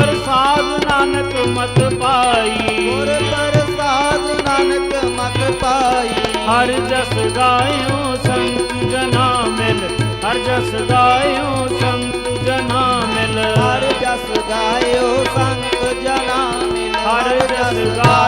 ਪ੍ਰਸਾਦ ਨਾਨਕ ਮਤ ਪਾਈ। ਗੁਰ ਪ੍ਰਸਾਦ ਨਾਨਕ ਮਤ ਪਾਈ। ਹਰ ਜਸ ਗਾਇਓ ਸੰਤ ਜਨਾ ਮਿਲ। ਹਰ ਜਸ ਗਾਇਓ ਸੰਤ ਜਨਾ ਮਿਲ। ਹਰ ਜਸ ਗਾਇਓ ਸੰਤ ਜਨਾ ਮਿਲ। ਹਰ ਜਸ ਗਾਇਓ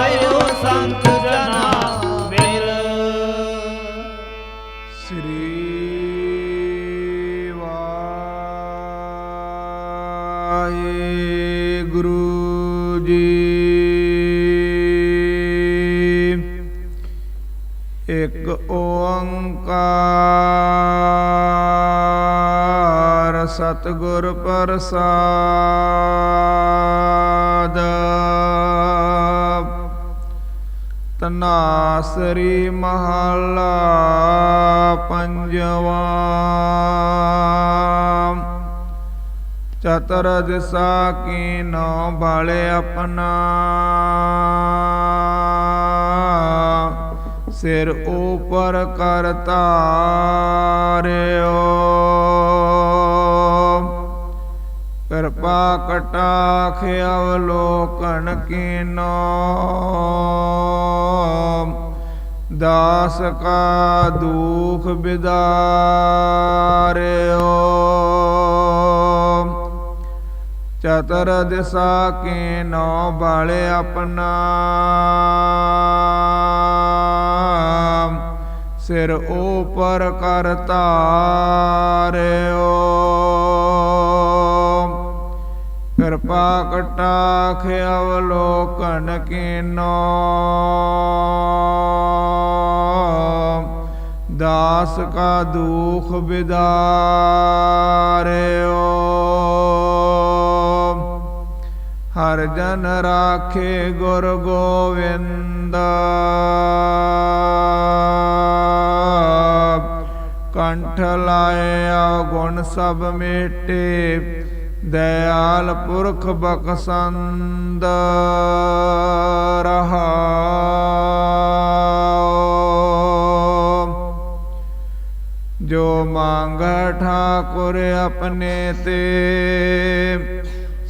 ਗੁਰੂ ਜੀ। ਇੱਕ ਓੰਕਾਰ ਸਤਿਗੁਰ ਪ੍ਰਸਾਦ। ਤਨਾਸਰੀ ਮਹਲਾ ਪੰਜਵਾ। ਚਤਰ ਦਿਸਾ ਕੀ ਨੋ ਬਾਲੇ ਆਪਣਾ। ਸਿਰ ਉਪਰ ਕਰ ਤਾਰਿਓ ਕਿਰਪਾ ਕਟਾਖ ਅਵਲੋਕਨ ਕੀਨੋ। ਦਾਸ ਕਾ ਦੁਖ ਬਿਦਾਰਿਓ। ਚਤਰ ਦਿਸਾ ਕੀ ਨੋ ਬਾਲੇ ਆਪਣਾ। ਸਿਰ ਉਪਰ ਕਰ ਤਾਰਿਓ ਕਿਰਪਾ ਕਟਾਖ ਅਵਲੋਕਨ ਕੀਨੋ। ਦਾਸ ਕਾ ਦੁਖ ਬਿਦਾਰਿਓ। ਹਰ ਜਨ ਰਾਖੇ ਗੁਰ ਗੋਵਿੰਦ। ਕੰਠ ਲਾਇਆ ਗੁਣ ਸਭ ਮੇਟੇ ਦਇਆਲ ਪੁਰਖ ਬਖਸੰਦ। ਰਹਾਉ ਜੋ ਮੰਗ ਠਾਕੁਰ ਆਪਣੇ ਤੇ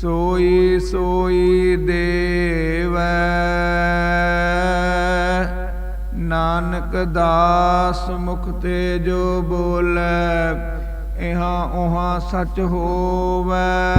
ਸੋਈ ਸੋਈ ਦੇਵੈ। ਨਾਨਕ ਦਾਸ ਮੁਖ ਤੇ ਜੋ ਬੋਲੇ ਇਹਾਂ ਉਹਾਂ ਸੱਚ ਹੋਵੈ।